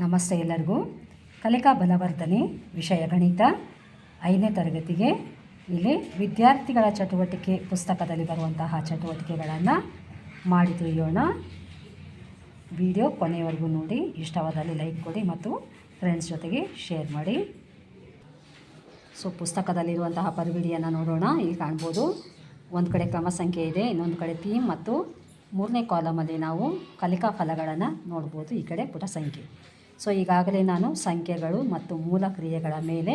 ನಮಸ್ತೆ ಎಲ್ಲರಿಗೂ. ಕಲಿಕಾ ಬಲವರ್ಧನೆ ವಿಷಯ ಗಣಿತ ಐದನೇ ತರಗತಿಗೆ ಇಲ್ಲಿ ವಿದ್ಯಾರ್ಥಿಗಳ ಚಟುವಟಿಕೆ ಪುಸ್ತಕದಲ್ಲಿ ಬರುವಂತಹ ಚಟುವಟಿಕೆಗಳನ್ನು ಮಾಡಿ ತಿಳಿಯೋಣ. ವಿಡಿಯೋ ಕೊನೆಯವರೆಗೂ ನೋಡಿ. ಇಷ್ಟವಾದಲ್ಲಿ ಲೈಕ್ ಕೊಡಿ ಮತ್ತು ಫ್ರೆಂಡ್ಸ್ ಜೊತೆಗೆ ಶೇರ್ ಮಾಡಿ. ಸೊ ಪುಸ್ತಕದಲ್ಲಿರುವಂತಹ ಪರಿವಿಡಿಯನ್ನು ನೋಡೋಣ. ಇಲ್ಲಿ ಕಾಣ್ಬೋದು. ಒಂದು ಕಡೆ ಕ್ರಮ ಸಂಖ್ಯೆ ಇದೆ, ಇನ್ನೊಂದು ಕಡೆ ಥೀಮ್ ಮತ್ತು ಮೂರನೇ ಕಾಲಮಲ್ಲಿ ನಾವು ಕಲಿಕಾ ಫಲಗಳನ್ನು ನೋಡ್ಬೋದು. ಈ ಕಡೆ ಪುಟ ಸಂಖ್ಯೆ. ಸೊ ಈಗಾಗಲೇ ನಾನು ಸಂಖ್ಯೆಗಳು ಮತ್ತು ಮೂಲ ಕ್ರಿಯೆಗಳ ಮೇಲೆ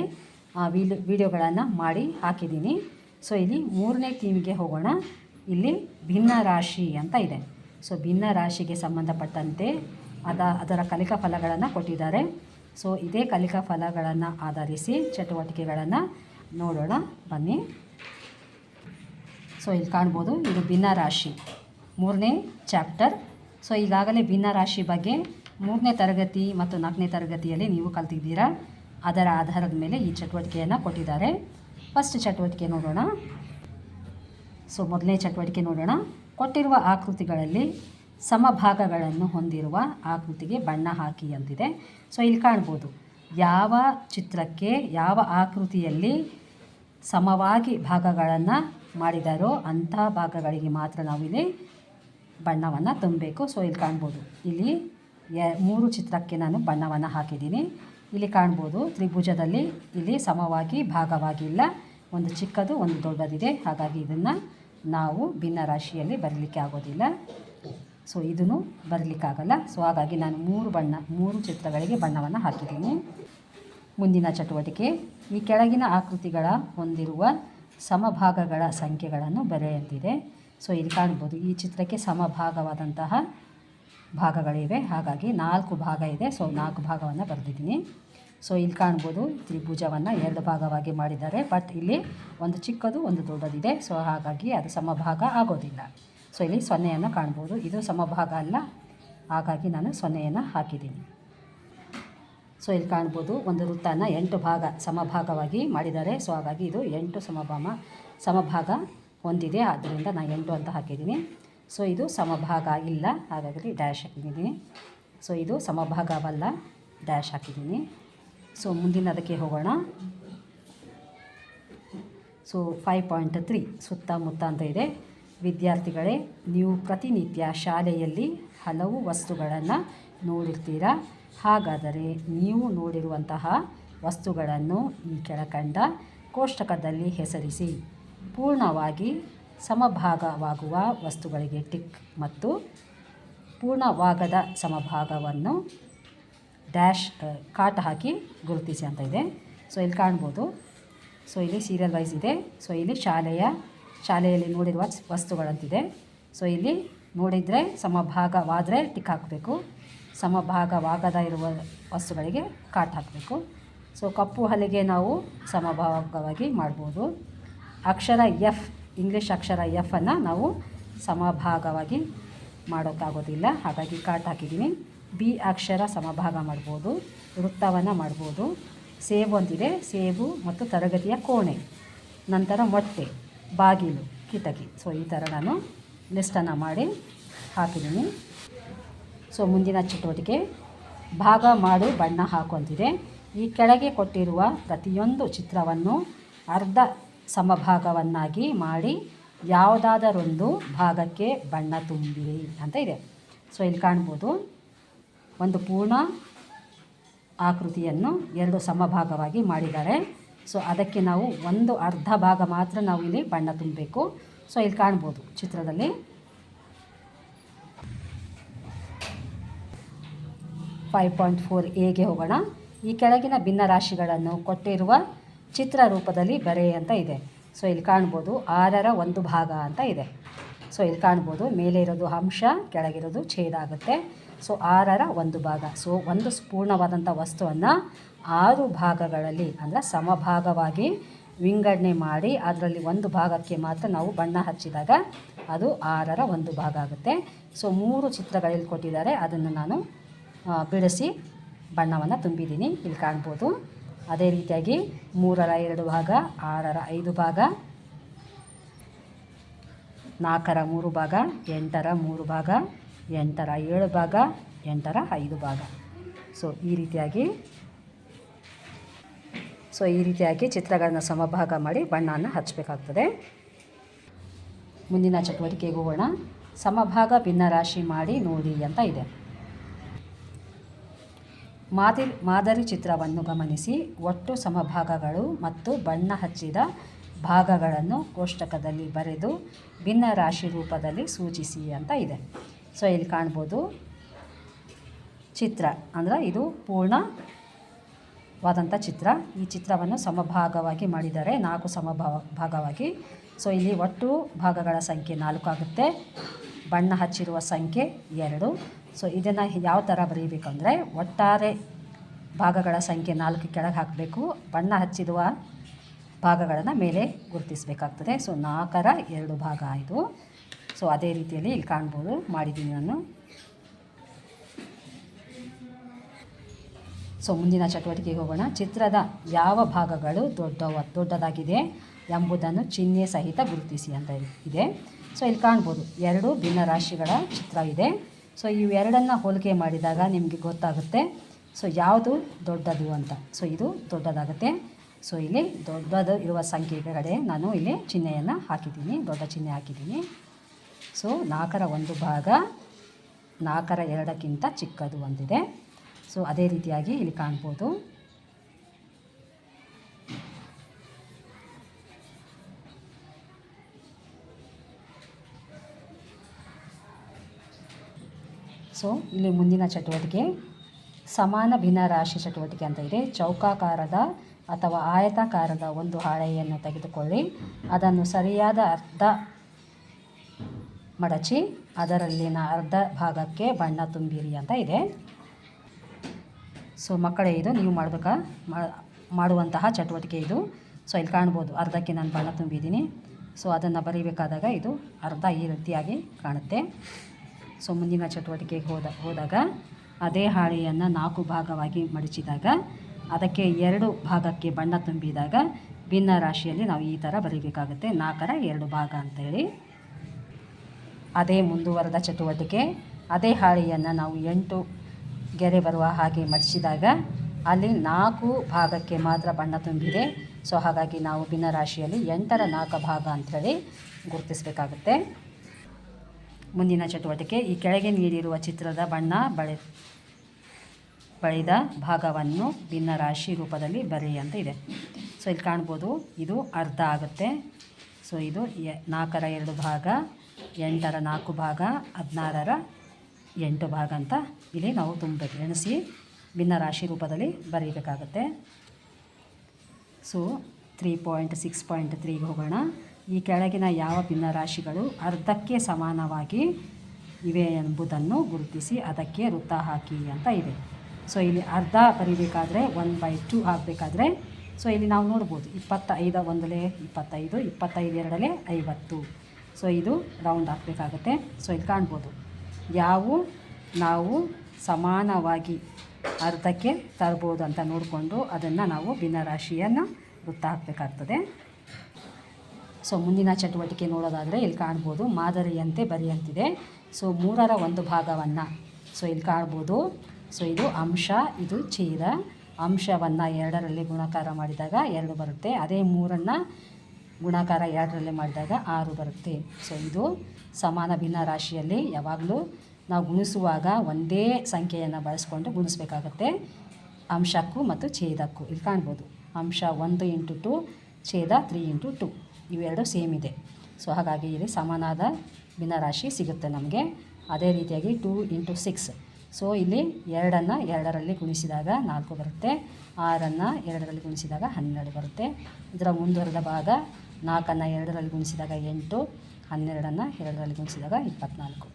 ವಿಡಿಯೋ ವಿಡಿಯೋಗಳನ್ನು ಮಾಡಿ ಹಾಕಿದ್ದೀನಿ. ಸೊ ಇಲ್ಲಿ ಮೂರನೇ ಥೀಮ್ಗೆ ಹೋಗೋಣ. ಇಲ್ಲಿ ಭಿನ್ನ ರಾಶಿ ಅಂತ ಇದೆ. ಸೊ ಭಿನ್ನ ರಾಶಿಗೆ ಸಂಬಂಧಪಟ್ಟಂತೆ ಅದ, ಅದರ ಕಲಿಕಾ ಫಲಗಳನ್ನು ಕೊಟ್ಟಿದ್ದಾರೆ. ಸೊ ಇದೇ ಕಲಿಕಾ ಫಲಗಳನ್ನು ಆಧರಿಸಿ ಚಟುವಟಿಕೆಗಳನ್ನು ನೋಡೋಣ. ಬನ್ನಿ. ಸೊ ಇಲ್ಲಿ ಕಾಣ್ಬೋದು, ಇದು ಭಿನ್ನ ರಾಶಿ. ಮೂರನೇ ಚಾಪ್ಟರ್. ಸೊ ಈಗಾಗಲೇ ಭಿನ್ನ ರಾಶಿ ಬಗ್ಗೆ ಮೂರನೇ ತರಗತಿ ಮತ್ತು ನಾಲ್ಕನೇ ತರಗತಿಯಲ್ಲಿ ನೀವು ಕಲ್ತಿದ್ದೀರಾ? ಅದರ ಆಧಾರದ ಮೇಲೆ ಈ ಚಟುವಟಿಕೆಯನ್ನು ಕೊಟ್ಟಿದ್ದಾರೆ. ಫಸ್ಟ್ ಚಟುವಟಿಕೆ ನೋಡೋಣ. ಸೊ ಮೊದಲನೇ ಚಟುವಟಿಕೆ ನೋಡೋಣ. ಕೊಟ್ಟಿರುವ ಆಕೃತಿಗಳಲ್ಲಿ ಸಮಭಾಗಗಳನ್ನು ಹೊಂದಿರುವ ಆಕೃತಿಗೆ ಬಣ್ಣ ಹಾಕಿ ಅಂತಿದೆ. ಸೊ ಇಲ್ಲಿ ಕಾಣ್ಬೋದು. ಯಾವ ಚಿತ್ರಕ್ಕೆ ಯಾವ ಆಕೃತಿಯಲ್ಲಿ ಸಮವಾಗಿ ಭಾಗಗಳನ್ನು ಮಾಡಿದಾರೋ ಅಂಥ ಭಾಗಗಳಿಗೆ ಮಾತ್ರ ನಾವಿಲ್ಲಿ ಬಣ್ಣವನ್ನು ತುಂಬಬೇಕು. ಸೊ ಇಲ್ಲಿ ಕಾಣ್ಬೋದು. ಇಲ್ಲಿ ಮೂರು ಚಿತ್ರಕ್ಕೆ ನಾನು ಬಣ್ಣವನ್ನು ಹಾಕಿದ್ದೀನಿ. ಇಲ್ಲಿ ಕಾಣ್ಬೋದು ತ್ರಿಭುಜದಲ್ಲಿ ಇಲ್ಲಿ ಸಮವಾಗಿ ಭಾಗವಾಗಿಲ್ಲ ಒಂದು ಚಿಕ್ಕದು, ಒಂದು ದೊಡ್ಡದಿದೆ. ಹಾಗಾಗಿ ಇದನ್ನು ನಾವು ಭಿನ್ನ ರಾಶಿಯಲ್ಲಿ ಬರಲಿಕ್ಕೆ ಆಗೋದಿಲ್ಲ. ಸೊ ಇದನ್ನು ಬರಲಿಕ್ಕಾಗಲ್ಲ. ಸೊ ಹಾಗಾಗಿ ನಾನು ಮೂರು ಬಣ್ಣ, ಮೂರು ಚಿತ್ರಗಳಿಗೆ ಬಣ್ಣವನ್ನು ಹಾಕಿದ್ದೀನಿ. ಮುಂದಿನ ಚಟುವಟಿಕೆ. ಈ ಕೆಳಗಿನ ಆಕೃತಿಗಳ ಹೊಂದಿರುವ ಸಮಭಾಗಗಳ ಸಂಖ್ಯೆಗಳನ್ನು ಬರೆಯಂತಿದೆ. ಸೊ ಇಲ್ಲಿ ಕಾಣ್ಬೋದು ಈ ಚಿತ್ರಕ್ಕೆ ಸಮಭಾಗವಾದಂತಹ ಭಾಗಗಳಿವೆ. ಹಾಗಾಗಿ ನಾಲ್ಕು ಭಾಗ ಇದೆ. ಸೊ ನಾಲ್ಕು ಭಾಗವನ್ನು ಬರೆದಿದ್ದೀನಿ. ಸೊ ಇಲ್ಲಿ ಕಾಣ್ಬೋದು ತ್ರಿಭುಜವನ್ನು ಎರಡು ಭಾಗವಾಗಿ ಮಾಡಿದ್ದಾರೆ. ಬಟ್ ಇಲ್ಲಿ ಒಂದು ಚಿಕ್ಕದು, ಒಂದು ದೊಡ್ಡದಿದೆ. ಸೊ ಹಾಗಾಗಿ ಅದು ಸಮಭಾಗ ಆಗೋದಿಲ್ಲ. ಸೊ ಇಲ್ಲಿ ಸೊನ್ನೆಯನ್ನು ಕಾಣ್ಬೋದು. ಇದು ಸಮಭಾಗ ಅಲ್ಲ. ಹಾಗಾಗಿ ನಾನು ಸೊನ್ನೆಯನ್ನು ಹಾಕಿದ್ದೀನಿ. ಸೊ ಇಲ್ಲಿ ಕಾಣ್ಬೋದು ಒಂದು ವೃತ್ತನ ಎಂಟು ಭಾಗ ಸಮಭಾಗವಾಗಿ ಮಾಡಿದ್ದಾರೆ. ಸೊ ಹಾಗಾಗಿ ಇದು ಎಂಟು ಸಮಭಾಮ, ಸಮಭಾಗ ಹೊಂದಿದೆ. ಆದ್ದರಿಂದ ನಾನು ಎಂಟು ಅಂತ ಹಾಕಿದ್ದೀನಿ. ಸೊ ಇದು ಸಮಭಾಗ ಇಲ್ಲ. ಹಾಗಾಗಿ ಡ್ಯಾಶ್ ಹಾಕಿದ್ದೀನಿ. ಸೊ ಇದು ಸಮಭಾಗವಲ್ಲ ಡ್ಯಾಶ್ ಹಾಕಿದ್ದೀನಿ. ಸೊ ಮುಂದಿನದಕ್ಕೆ ಹೋಗೋಣ. ಸೊ ಫೈವ್ ಪಾಯಿಂಟ್ ತ್ರೀ ಸುತ್ತಮುತ್ತ ಅಂತ ಇದೆ. ವಿದ್ಯಾರ್ಥಿಗಳೇ, ನೀವು ಪ್ರತಿನಿತ್ಯ ಶಾಲೆಯಲ್ಲಿ ಹಲವು ವಸ್ತುಗಳನ್ನು ನೋಡಿರ್ತೀರಾ? ಹಾಗಾದರೆ ನೀವು ನೋಡಿರುವಂತಹ ವಸ್ತುಗಳನ್ನು ಈ ಕೆಳಕಂಡ ಕೋಷ್ಟಕದಲ್ಲಿ ಹೆಸರಿಸಿ. ಪೂರ್ಣವಾಗಿ ಸಮಭಾಗವಾಗುವ ವಸ್ತುಗಳಿಗೆ ಟಿಕ್ ಮತ್ತು ಪೂರ್ಣವಾಗದ ಸಮಭಾಗವನ್ನು ಡ್ಯಾಶ್ ಕಾಟ ಹಾಕಿ ಗುರುತಿಸಿ ಅಂತ ಇದೆ. ಸೊ, ಇಲ್ಲಿ ಕಾಣ್ಬೋದು. ಸೊ, ಇಲ್ಲಿ ಸೀರಿಯಲ್ ವೈಸ್ ಇದೆ. ಸೊ, ಇಲ್ಲಿ ಶಾಲೆಯ, ಶಾಲೆಯಲ್ಲಿ ನೋಡಿರುವ ವಸ್ತುಗಳಂತಿದೆ. ಸೊ, ಇಲ್ಲಿ ನೋಡಿದರೆ ಸಮಭಾಗವಾದರೆ ಟಿಕ್ ಹಾಕಬೇಕು. ಸಮಭಾಗವಾಗದ ಇರುವ ವಸ್ತುಗಳಿಗೆ ಕಾಟ್ ಹಾಕಬೇಕು. ಸೊ, ಕಪ್ಪು ಹಲಿಗೆ ನಾವು ಸಮಭಾಗವಾಗಿ ಮಾಡ್ಬೋದು. ಅಕ್ಷರ ಎಫ್ ಇಂಗ್ಲೀಷ್ ಅಕ್ಷರ ಎಫನ್ನು ನಾವು ಸಮಭಾಗವಾಗಿ ಮಾಡೋಕ್ಕಾಗೋದಿಲ್ಲ. ಹಾಗಾಗಿ ಕಾಟ್ ಹಾಕಿದ್ದೀನಿ. ಬಿ ಅಕ್ಷರ ಸಮಭಾಗ ಮಾಡ್ಬೋದು, ವೃತ್ತವನ್ನು ಮಾಡ್ಬೋದು. ಸೇಬು ಅಂತಿದೆ. ಸೇಬು ಮತ್ತು ತರಗತಿಯ ಕೋಣೆ. ನಂತರ ಮೊಟ್ಟೆ, ಬಾಗಿಲು, ಕಿಟಕಿ. ಸೊ ಈ ಥರ ನಾನು ಲಿಸ್ಟನ್ನು ಮಾಡಿ ಹಾಕಿದ್ದೀನಿ. ಸೊ ಮುಂದಿನ ಚಟುವಟಿಕೆ, ಭಾಗ ಮಾಡು, ಬಣ್ಣ ಹಾಕುವಂತಿದೆ ಈ ಕೆಳಗೆ ಕೊಟ್ಟಿರುವ ಪ್ರತಿಯೊಂದು ಚಿತ್ರವನ್ನು ಅರ್ಧ ಸಮಭಾಗವನ್ನಾಗಿ ಮಾಡಿ ಯಾವುದಾದರೊಂದು ಭಾಗಕ್ಕೆ ಬಣ್ಣ ತುಂಬಿರಿ ಅಂತ ಇದೆ. ಸೊ ಇಲ್ಲಿ ಕಾಣ್ಬೋದು ಒಂದು ಪೂರ್ಣ ಆಕೃತಿಯನ್ನು ಎರಡು ಸಮಭಾಗವಾಗಿ ಮಾಡಿದ್ದಾರೆ. ಸೊ ಅದಕ್ಕೆ ನಾವು ಒಂದು ಅರ್ಧ ಭಾಗ ಮಾತ್ರ ನಾವು ಇಲ್ಲಿ ಬಣ್ಣ ತುಂಬಬೇಕು. ಸೊ ಇಲ್ಲಿ ಕಾಣ್ಬೋದು ಚಿತ್ರದಲ್ಲಿ. ಫೈವ್ ಪಾಯಿಂಟ್ ಫೋರ್ ಎಗೆ ಹೋಗೋಣ. ಈ ಕೆಳಗಿನ ಭಿನ್ನ ರಾಶಿಗಳನ್ನು ಕೊಟ್ಟಿರುವ ಚಿತ್ರ ರೂಪದಲ್ಲಿ ಬರೆ ಅಂತ ಇದೆ. ಸೊ, ಇಲ್ಲಿ ಕಾಣ್ಬೋದು ಆರರ ಒಂದು ಭಾಗ ಅಂತ ಇದೆ. ಸೊ, ಇಲ್ಲಿ ಕಾಣ್ಬೋದು ಮೇಲೆ ಇರೋದು ಅಂಶ ಕೆಳಗಿರೋದು ಛೇದ ಆಗುತ್ತೆ. ಸೊ, ಆರರ ಒಂದು ಭಾಗ. ಸೊ, ಒಂದು ಪೂರ್ಣವಾದಂಥ ವಸ್ತುವನ್ನು ಆರು ಭಾಗಗಳಲ್ಲಿ ಅಂದರೆ ಸಮಭಾಗವಾಗಿ ವಿಂಗಡಣೆ ಮಾಡಿ ಅದರಲ್ಲಿ ಒಂದು ಭಾಗಕ್ಕೆ ಮಾತ್ರ ನಾವು ಬಣ್ಣ ಹಚ್ಚಿದಾಗ ಅದು ಆರರ ಒಂದು ಭಾಗ ಆಗುತ್ತೆ. ಸೊ, ಮೂರು ಚಿತ್ರಗಳಲ್ಲಿ ಕೊಟ್ಟಿದ್ದಾರೆ. ಅದನ್ನು ನಾನು ಬಿಡಿಸಿ ಬಣ್ಣವನ್ನು ತುಂಬಿದ್ದೀನಿ. ಇಲ್ಲಿ ಕಾಣ್ಬೋದು. ಅದೇ ರೀತಿಯಾಗಿ ಮೂರರ ಎರಡು ಭಾಗ, ಆರರ ಐದು ಭಾಗ, ನಾಲ್ಕರ ಮೂರು ಭಾಗ, ಎಂಟರ ಮೂರು ಭಾಗ, ಎಂಟರ ಏಳು ಭಾಗ, ಎಂಟರ ಐದು ಭಾಗ. ಸೊ ಈ ರೀತಿಯಾಗಿ ಸೊ ಈ ರೀತಿಯಾಗಿ ಚಿತ್ರಗಳನ್ನು ಸಮಭಾಗ ಮಾಡಿ ಬಣ್ಣವನ್ನು ಹಚ್ಚಬೇಕಾಗ್ತದೆ ಮುಂದಿನ ಚಟುವಟಿಕೆಗೆ ಹೋಗೋಣ. ಸಮಭಾಗ ಭಿನ್ನರಾಶಿ ಮಾಡಿ ನೋಡಿ ಅಂತ ಇದೆ. ಮಾದರಿ ಮಾದರಿ ಚಿತ್ರವನ್ನು ಗಮನಿಸಿ ಒಟ್ಟು ಸಮಭಾಗಗಳು ಮತ್ತು ಬಣ್ಣ ಹಚ್ಚಿದ ಭಾಗಗಳನ್ನು ಕೋಷ್ಟಕದಲ್ಲಿ ಬರೆದು ಭಿನ್ನ ರಾಶಿ ರೂಪದಲ್ಲಿ ಸೂಚಿಸಿ ಅಂತ ಇದೆ. ಸೊ ಇಲ್ಲಿ ಕಾಣ್ಬೋದು ಚಿತ್ರ. ಅಂದರೆ ಇದು ಪೂರ್ಣವಾದಂಥ ಚಿತ್ರ. ಈ ಚಿತ್ರವನ್ನು ಸಮಭಾಗವಾಗಿ ಮಾಡಿದರೆ ನಾಲ್ಕು ಸಮಭಾವ ಭಾಗವಾಗಿ ಸೊ ಇಲ್ಲಿ ಒಟ್ಟು ಭಾಗಗಳ ಸಂಖ್ಯೆ ನಾಲ್ಕು ಆಗುತ್ತೆ. ಬಣ್ಣ ಹಚ್ಚಿರುವ ಸಂಖ್ಯೆ ಎರಡು. ಸೊ ಇದನ್ನು ಯಾವ ಥರ ಬರೀಬೇಕಂದ್ರೆ ಒಟ್ಟಾರೆ ಭಾಗಗಳ ಸಂಖ್ಯೆ ನಾಲ್ಕು ಕೆಳಗೆ ಹಾಕಬೇಕು. ಬಣ್ಣ ಹಚ್ಚಿರುವ ಭಾಗಗಳನ್ನು ಮೇಲೆ ಗುರುತಿಸಬೇಕಾಗ್ತದೆ. ಸೊ ನಾಲ್ಕರ ಎರಡು ಭಾಗ ಇದು. ಸೊ ಅದೇ ರೀತಿಯಲ್ಲಿ ಇಲ್ಲಿ ಕಾಣ್ಬೋದು. ಮಾಡಿದ್ದೀನಿ ನಾನು. ಸೊ ಮುಂದಿನ ಚಟುವಟಿಕೆಗೆ ಹೋಗೋಣ. ಚಿತ್ರದ ಯಾವ ಭಾಗಗಳು ದೊಡ್ಡ ದೊಡ್ಡದಾಗಿದೆ ಎಂಬುದನ್ನು ಚಿಹ್ನೆ ಸಹಿತ ಗುರುತಿಸಿ ಅಂತ ಇದೆ. ಸೊ ಇಲ್ಲಿ ಕಾಣ್ಬೋದು. ಎರಡು ಭಿನ್ನ ರಾಶಿಗಳ ಚಿತ್ರ ಇದೆ. ಸೊ ಇವೆರಡನ್ನು ಹೋಲಿಕೆ ಮಾಡಿದಾಗ ನಿಮಗೆ ಗೊತ್ತಾಗುತ್ತೆ. ಸೊ ಯಾವುದು ದೊಡ್ಡದು ಅಂತ. ಸೊ ಇದು ದೊಡ್ಡದಾಗುತ್ತೆ. ಸೊ ಇಲ್ಲಿ ದೊಡ್ಡದು ಇರುವ ಸಂಖ್ಯೆ ಕಡೆ ನಾನು ಇಲ್ಲಿ ಚಿಹ್ನೆಯನ್ನು ಹಾಕಿದ್ದೀನಿ. ದೊಡ್ಡ ಚಿಹ್ನೆ ಹಾಕಿದ್ದೀನಿ. ಸೊ ನಾಲ್ಕರ ಒಂದು ಭಾಗ ನಾಲ್ಕರ ಎರಡಕ್ಕಿಂತ ಚಿಕ್ಕದು ಒಂದಿದೆ. ಸೊ ಅದೇ ರೀತಿಯಾಗಿ ಇಲ್ಲಿ ಕಾಣ್ಬೋದು. ಸೊ ಇಲ್ಲಿ ಮುಂದಿನ ಚಟುವಟಿಕೆ, ಸಮಾನ ಭಿನ್ನ ರಾಶಿ ಚಟುವಟಿಕೆ ಅಂತ ಇದೆ. ಚೌಕಾಕಾರದ ಅಥವಾ ಆಯತಾಕಾರದ ಒಂದು ಹಾಳೆಯನ್ನು ತೆಗೆದುಕೊಳ್ಳಿ. ಅದನ್ನು ಸರಿಯಾದ ಅರ್ಧ ಮಡಚಿ, ಅದರಲ್ಲಿನ ಅರ್ಧ ಭಾಗಕ್ಕೆ ಬಣ್ಣ ತುಂಬಿರಿ ಅಂತ ಇದೆ. ಸೊ ಮಕ್ಕಳೇ, ಇದು ನೀವು ಮಾಡಬೇಕಾ? ಮಾಡುವಂತಹ ಚಟುವಟಿಕೆ ಇದು. ಸೊ ಇಲ್ಲಿ ಕಾಣ್ಬೋದು, ಅರ್ಧಕ್ಕೆ ನಾನು ಬಣ್ಣ ತುಂಬಿದ್ದೀನಿ. ಸೊ ಅದನ್ನು ಬರೀಬೇಕಾದಾಗ ಇದು ಅರ್ಧ ಈ ರೀತಿಯಾಗಿ ಕಾಣುತ್ತೆ. ಸೊ ಮುಂದಿನ ಚಟುವಟಿಕೆಗೆ ಹೋದ, ಹೋದಾಗ ಅದೇ ಹಾಳೆಯನ್ನು ನಾಲ್ಕು ಭಾಗವಾಗಿ ಮಡಚಿದಾಗ, ಅದಕ್ಕೆ ಎರಡು ಭಾಗಕ್ಕೆ ಬಣ್ಣ ತುಂಬಿದಾಗ ಭಿನ್ನ ರಾಶಿಯಲ್ಲಿ ನಾವು ಈ ಥರ ಬರೀಬೇಕಾಗುತ್ತೆ. ನಾಲ್ಕರ ಎರಡು ಭಾಗ ಅಂತೇಳಿ. ಅದೇ ಮುಂದುವರೆದ ಚಟುವಟಿಕೆ. ಅದೇ ಹಾಳೆಯನ್ನು ನಾವು ಎಂಟು ಗೆರೆ ಬರುವ ಹಾಗೆ ಮಡಚಿದಾಗ ಅಲ್ಲಿ ನಾಲ್ಕು ಭಾಗಕ್ಕೆ ಮಾತ್ರ ಬಣ್ಣ ತುಂಬಿದೆ. ಸೊ ಹಾಗಾಗಿ ನಾವು ಭಿನ್ನ ರಾಶಿಯಲ್ಲಿ ಎಂಟರ ನಾಲ್ಕು ಭಾಗ ಅಂಥೇಳಿ ಗುರುತಿಸಬೇಕಾಗುತ್ತೆ. ಮುಂದಿನ ಚಟುವಟಿಕೆ, ಈ ಕೆಳಗೆ ನೀಡಿರುವ ಚಿತ್ರದ ಬಣ್ಣ ಬಳೆ, ಬಳಿದ ಭಾಗವನ್ನು ಭಿನ್ನ ರಾಶಿ ರೂಪದಲ್ಲಿ ಬರೆಯಿ ಅಂತ ಇದೆ. ಸೊ ಇಲ್ಲಿ ಕಾಣ್ಬೋದು, ಇದು ಅರ್ಧ ಆಗುತ್ತೆ. ಸೊ ಇದು ಎ, ನಾಲ್ಕರ ಎರಡು ಭಾಗ, ಎಂಟರ ನಾಲ್ಕು ಭಾಗ, ಹದಿನಾರರ ಎಂಟು ಭಾಗ ಅಂತ ಇಲ್ಲಿ ನಾವು ತುಂಬಬೇಕು. ಎಣಿಸಿ ಭಿನ್ನ ರಾಶಿ ರೂಪದಲ್ಲಿ ಬರೀಬೇಕಾಗತ್ತೆ. So three point six point ತ್ರೀಗೆ ಹೋಗೋಣ. ಈ ಕೆಳಗಿನ ಯಾವ ಭಿನ್ನರಾಶಿಗಳು ಅರ್ಧಕ್ಕೆ ಸಮಾನವಾಗಿ ಇವೆ ಎಂಬುದನ್ನು ಗುರುತಿಸಿ ಅದಕ್ಕೆ ವೃತ್ತ ಹಾಕಿ ಅಂತ ಇದೆ. ಸೊ ಇಲ್ಲಿ ಅರ್ಧ ಬರಿಬೇಕಾದ್ರೆ ಒನ್ ಬೈ ಟು ಆಗಬೇಕಾದ್ರೆ ಸೊ ಇಲ್ಲಿ ನಾವು ನೋಡ್ಬೋದು ಇಪ್ಪತ್ತೈದು ಒಂದಲೇ, ಇಪ್ಪತ್ತೈದು ಇಪ್ಪತ್ತೈದು ಎರಡಲೇ ಐವತ್ತು. ಸೊ ಇದು ರೌಂಡ್ ಹಾಕಬೇಕಾಗತ್ತೆ. ಸೊ ಇಲ್ಲಿ ಕಾಣ್ಬೋದು. ಯಾವ ನಾವು ಸಮಾನವಾಗಿ ಅರ್ಧಕ್ಕೆ ತರ್ಬೋದು ಅಂತ ನೋಡಿಕೊಂಡು ಅದನ್ನು ನಾವು ಭಿನ್ನರಾಶಿಯನ್ನು ವೃತ್ತ ಹಾಕಬೇಕಾಗ್ತದೆ. ಸೊ ಮುಂದಿನ ಚಟುವಟಿಕೆ ನೋಡೋದಾದರೆ ಇಲ್ಲಿ ಕಾಣ್ಬೋದು ಮಾದರಿಯಂತೆ ಬರೆಯಂತಿದೆ. ಸೊ ಮೂರರ ಒಂದು ಭಾಗವನ್ನು ಸೊ ಇಲ್ಲಿ ಕಾಣ್ಬೋದು. ಸೊ ಇದು ಅಂಶ, ಇದು ಛೇದ. ಅಂಶವನ್ನು ಎರಡರಲ್ಲಿ ಗುಣಾಕಾರ ಮಾಡಿದಾಗ ಎರಡು ಬರುತ್ತೆ. ಅದೇ ಮೂರನ್ನು ಗುಣಾಕಾರ ಎರಡರಲ್ಲಿ ಮಾಡಿದಾಗ ಆರು ಬರುತ್ತೆ. ಸೊ ಇದು ಸಮಾನ ಭಿನ್ನ ರಾಶಿಯಲ್ಲಿ ಯಾವಾಗಲೂ ನಾವು ಗುಣಿಸುವಾಗ ಒಂದೇ ಸಂಖ್ಯೆಯನ್ನು ಬಳಸ್ಕೊಂಡು ಗುಣಿಸ್ಬೇಕಾಗತ್ತೆ. ಅಂಶಕ್ಕೂ ಮತ್ತು ಛೇದಕ್ಕೂ ಇಲ್ಲಿ ಕಾಣ್ಬೋದು. ಅಂಶ ಒಂದು ಇಂಟು ಟು, ಛೇದ ತ್ರೀ ಇಂಟು ಟು. ಇವೆರಡು ಸೇಮ್ ಇದೆ. ಸೊ ಹಾಗಾಗಿ ಇಲ್ಲಿ ಸಮಾನಾದ ಭಿನ್ನರಾಶಿ ಸಿಗುತ್ತೆ ನಮಗೆ. ಅದೇ ರೀತಿಯಾಗಿ ಟೂ ಇಂಟು ಸಿಕ್ಸ್ ಸೊ ಇಲ್ಲಿ ಎರಡನ್ನು ಎರಡರಲ್ಲಿ ಗುಣಿಸಿದಾಗ ನಾಲ್ಕು ಬರುತ್ತೆ. ಆರನ್ನು ಎರಡರಲ್ಲಿ ಗುಣಿಸಿದಾಗ ಹನ್ನೆರಡು ಬರುತ್ತೆ. ಇದರ ಮುಂದುವರೆದ ಭಾಗ ನಾಲ್ಕನ್ನು ಎರಡರಲ್ಲಿ ಗುಣಿಸಿದಾಗ ಎಂಟು, ಹನ್ನೆರಡನ್ನು ಎರಡರಲ್ಲಿ ಗುಣಿಸಿದಾಗ ಇಪ್ಪತ್ತ್ನಾಲ್ಕು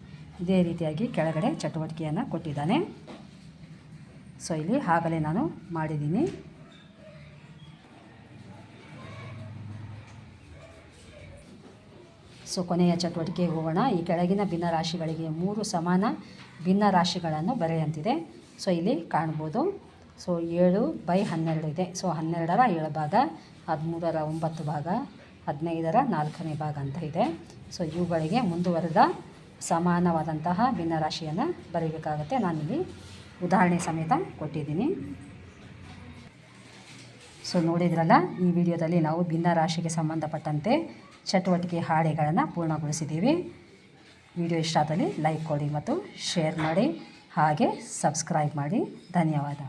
ಇದೇ ರೀತಿಯಾಗಿ ಕೆಳಗಡೆ ಚಟುವಟಿಕೆಯನ್ನು ಕೊಟ್ಟಿದ್ದಾನೆ. ಸೊ ಇಲ್ಲಿ ಆಗಲೇ ನಾನು ಮಾಡಿದ್ದೀನಿ. ಸೊ ಕೊನೆಯ ಚಟುವಟಿಕೆಗೆ ಹೋಗೋಣ. ಈ ಕೆಳಗಿನ ಭಿನ್ನ ರಾಶಿಗಳಿಗೆ ಮೂರು ಸಮಾನ ಭಿನ್ನ ರಾಶಿಗಳನ್ನು ಬರೆಯಂತಿದೆ. ಸೊ ಇಲ್ಲಿ ಕಾಣ್ಬೋದು. ಸೊ ಏಳು ಬೈ ಹನ್ನೆರಡು ಇದೆ. ಸೊ ಹನ್ನೆರಡರ ಏಳು ಭಾಗ, ಹದಿಮೂರರ ಒಂಬತ್ತು ಭಾಗ, ಹದಿನೈದರ ನಾಲ್ಕನೇ ಭಾಗ ಅಂತ ಇದೆ. ಸೊ ಇವುಗಳಿಗೆ ಮುಂದುವರೆದ ಸಮಾನವಾದಂತಹ ಭಿನ್ನರಾಶಿಯನ್ನು ಬರೀಬೇಕಾಗುತ್ತೆ. ನಾನಿಲ್ಲಿ ಉದಾಹರಣೆ ಸಮೇತ ಕೊಟ್ಟಿದ್ದೀನಿ. ಸೊ ನೋಡಿದ್ರಲ್ಲ, ಈ ವಿಡಿಯೋದಲ್ಲಿ ನಾವು ಭಿನ್ನ ರಾಶಿಗೆ ಸಂಬಂಧಪಟ್ಟಂತೆ ಚಟುವಟಿಕೆ ಹಾಳೆಗಳನ್ನು ಪೂರ್ಣಗೊಳಿಸಿದ್ದೀವಿ. ವಿಡಿಯೋ ಇಷ್ಟ ಆದಲ್ಲಿ ಲೈಕ್ ಕೊಡಿ ಮತ್ತು ಶೇರ್ ಮಾಡಿ. ಹಾಗೆ ಸಬ್ಸ್ಕ್ರೈಬ್ ಮಾಡಿ. ಧನ್ಯವಾದ.